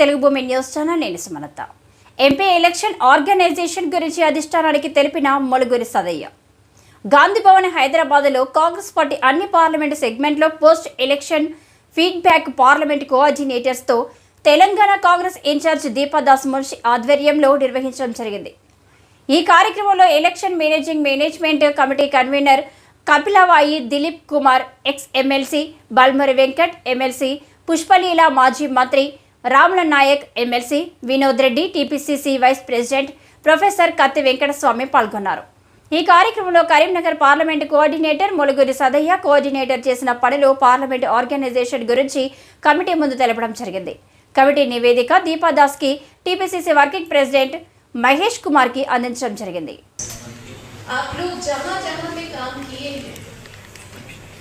తెలుగు భూమి news channel నేను Sumalatha. MP election organisation గురించి అధిష్టానానికి తెలిపిన మొలుగురి సదయ్య. గాంధీభవన్ హైదరాబాద్లో కాంగ్రెస్ పార్టీ అన్ని పార్లమెంటు సెగ్మెంట్లో పోస్ట్ ఎలక్షన్ ఫీడ్బ్యాక్ పార్లమెంట్ కోఆర్డినేటర్స్తో తెలంగాణ కాంగ్రెస్ ఇన్ఛార్జ్ దీపాదాస్ మున్షి ఆధ్వర్యంలో నిర్వహించడం జరిగింది. ఈ కార్యక్రమంలో election managing management committee convener Kapilavai Dilip Kumar ex MLC Balmuri Venkat MLC Pushpaleela మాజీ మంత్రి Ramula Nayak MLC Vinod Reddy TPCC vice president professor Katti Venkataswamy పాల్గొన్నారు ఈ కార్యక్రమంలో Karimnagar parliament coordinator Muluguri Sadayya coordinator చేసిన పనులు పార్లమెంటు ఆర్గనైజేషన్ గురించి కమిటీ ముందు తెలపడం జరిగింది కమిటీ నివేదిక దీపాదాస్కి టీపీసీసీ వర్కింగ్ ప్రెసిడెంట్ మహేష్ కుమార్కి అందించడం జరిగింది आप लोग जहाँ जहाँ पे काम किए हैं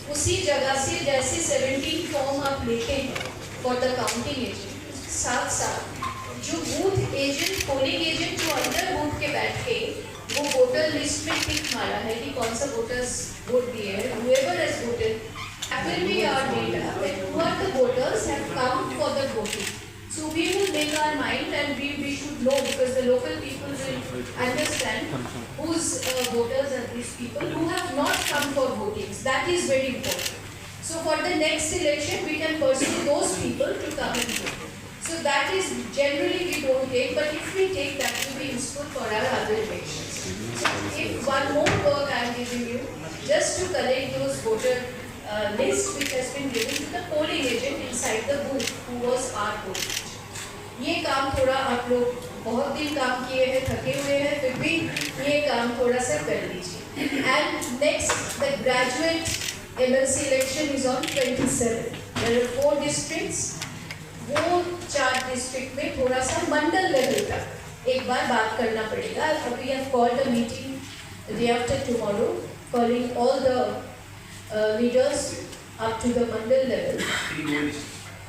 उसी जगह से जैसे 17 फॉर्म आप लेते हैं फॉर द काउंटिंग एजेंट साथ साथ जो बूथ एजेंट पोलिंग एजेंट जो अंदर बूथ के बैठ वो वोटर लिस्ट में टिक मारा है कि कौन सा वोटर्स वोट दिए हैं whoever has voted will be our data that who are the voters have come for the voting so we will make our mind and we, we should know because the local people will understand whose uh, voters are these people who have not come for voting. That is very important. So for the next election, we can pursue those people to come and vote. So that is generally we don't take, but if we take, that will be useful for our other elections. So if one more work I am giving you, just to collect those voter uh, list which has been given to the polling agent inside the booth who was our polling agent. ये काम थोड़ा आप लोग बहुत दिन काम किए हैं थके हुए हैं फिर भी ये काम थोड़ा सा कर लीजिए and next the graduate MLC election is on 27 there are four districts वो चार डिस्ट्रिक्ट में थोड़ा सा मंडल लेवल का। एक बार बात करना पड़ेगा। अभी हम call the meeting day after tomorrow calling all the leaders up to the mandal level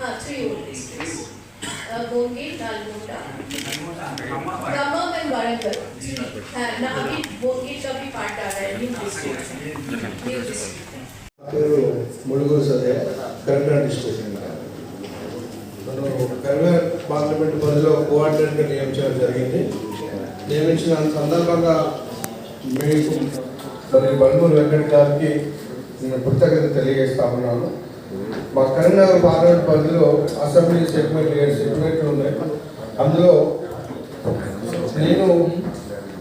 हाँ थ्री ओल डिस्ट्रिक्ट बोंगे नालगोंडा दमम एंड वारंगल ना अभी बोंगे का भी पार्ट आ रहा है न्यू डिस्ट्रिक्ट न्यू डिस्ट्रिक्ट मुड़गो सर है कर्नाटक डिस्ट्रिक्ट డిస్ట్రిక్ట్ నన్ను పార్లమెంట్ పరిధిలో కోఆర్డినేటర్గా నియమించడం జరిగింది. నియమించిన సందర్భంగా మీకు మరి బండూరు వెంకట్ గారికి నేను కృతజ్ఞత తెలియజేస్తా ఉన్నాను మా కరీంనగర్ పార్లమెంట్ పరిధిలో అసెంబ్లీ సెగ్మెంట్ ఏడు సెగ్మెంట్లు ఉన్నాయి. అందులో నేను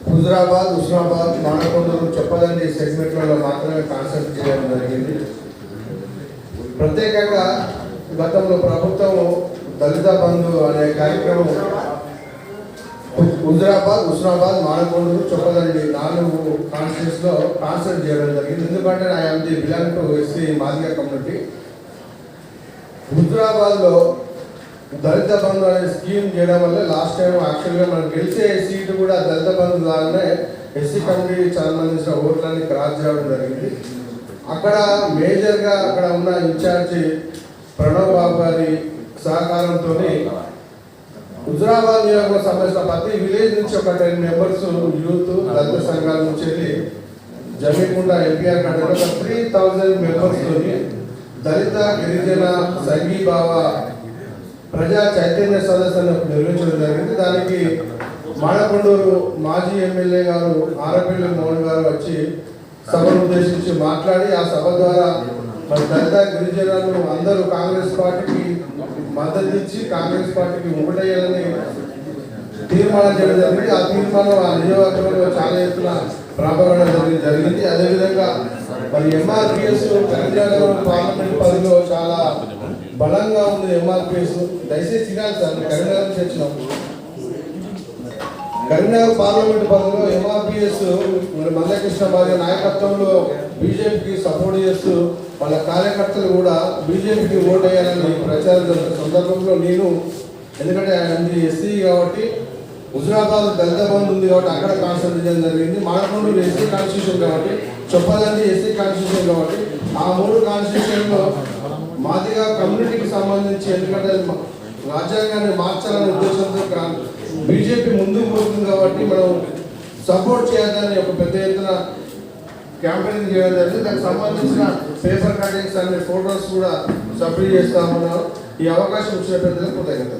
హుజరాబాద్ హుస్నాబాద్ మానకొండూరు చెప్పదండి సెగ్మెంట్లలో మాత్రమే కాన్సెప్ట్ చేయడం జరిగింది. ప్రత్యేకంగా గతంలో ప్రభుత్వం దళిత బంధు అనే కార్యక్రమం హుజరాబాద్ హుస్నాబాద్ మానకొండూరు చొప్పదండి నాలుగు కాన్స్టిట్యూన్స్లో చేయడం జరిగింది. ఎందుకంటే నా the belong to SC Madiga community. హుజరాబాద్లో దళిత బంధు అనే స్కీమ్ చేయడం వల్ల లాస్ట్ టైం యాక్చువల్గా మనం గెలిచే సీటు కూడా దళిత బంధు ద్వారానే ఎస్సీ కమిటీ సంబంధించిన ఓట్లన్నీ క్రాస్ చేయడం జరిగింది. అక్కడ మేజర్గా అక్కడ ఉన్న ఇన్ఛార్జి ప్రణవ్ బాబు గారి సహకారంతోనే హుజరాబాద్ నియోజకవర్గం సంబంధించిన ప్రతి విలేజ్ నుంచి ఒక టెన్ మెంబర్స్ యూత్ దళిత సంఘాల నుంచి వెళ్ళి జమీకుండా ఎన్టీఆర్ కంటే ఒక త్రీ థౌజండ్ మెంబర్స్ దళిత గిరిజన సంఘీభావ ప్రజా చైతన్య సదస్సును నిర్వహించడం జరిగింది. దానికి మాడకొండూరు మాజీ ఎమ్మెల్యే గారు ఆరపల్లి మోహన్ గారు వచ్చి సభను ఉద్దేశించి మాట్లాడి ఆ సభ ద్వారా మరి దళిత గిరిజనులు అందరూ కాంగ్రెస్ పార్టీకి మద్దతు ఇచ్చి కాంగ్రెస్ పార్టీకి ఒకటేయాలని తీర్మానం చేయడం జరిగింది. ఆ తీర్మానం ఆ నియోజకవర్గంలో చాలా ఎత్తున ప్రాపగడం జరిగింది జరిగింది. అదేవిధంగా మరి ఎంఆర్పిఎస్ కరీంనగర్ పార్లమెంట్ పరిధిలో చాలా బలంగా ఉంది ఎంఆర్పిఎస్ దయచేసి తినాలి సార్. మేము కరీంనగర్ కరీంనగర్ పార్లమెంట్ పరిధిలో ఎంఆర్పిఎస్ మరి మల్లకృష్ణ భార్య నాయకత్వంలో బీజేపీకి సపోర్ట్ చేస్తూ వాళ్ళ కార్యకర్తలు కూడా బీజేపీకి ఓట్ వేయాలని ప్రచారం జరుగుతున్న సందర్భంలో నేను ఎందుకంటే ఆయన ఎస్సీ కాబట్టి హుజరాబాద్ దళిత బంధు ఉంది కాబట్టి అక్కడ కాన్స్టిట్యూషన్ చేయడం జరిగింది. మానకొండూరు ఎస్సీ కాన్స్టిట్యూషన్ కాబట్టి చెప్పాలంటే ఎస్సీ కాన్స్టిట్యూషన్ కాబట్టి ఆ మూడు కాన్స్టిట్యూషన్లో మాదిగా కమ్యూనిటీకి సంబంధించి ఎందుకంటే రాజ్యాంగాన్ని మార్చాలనే ఉద్దేశంతో బీజేపీ ముందుకు పోతుంది కాబట్టి మనం సపోర్ట్ చేయాలని ఒక పెద్ద ఎత్తున క్యాంపెయిన్ చేయడం జరిగింది. దానికి సంబంధించిన పేపర్ కటింగ్స్ అనే ఫోటోస్ కూడా సబ్మిట్ చేస్తా ఉన్నాం ఈ అవకాశం ఇచ్చిన కృతజ్ఞత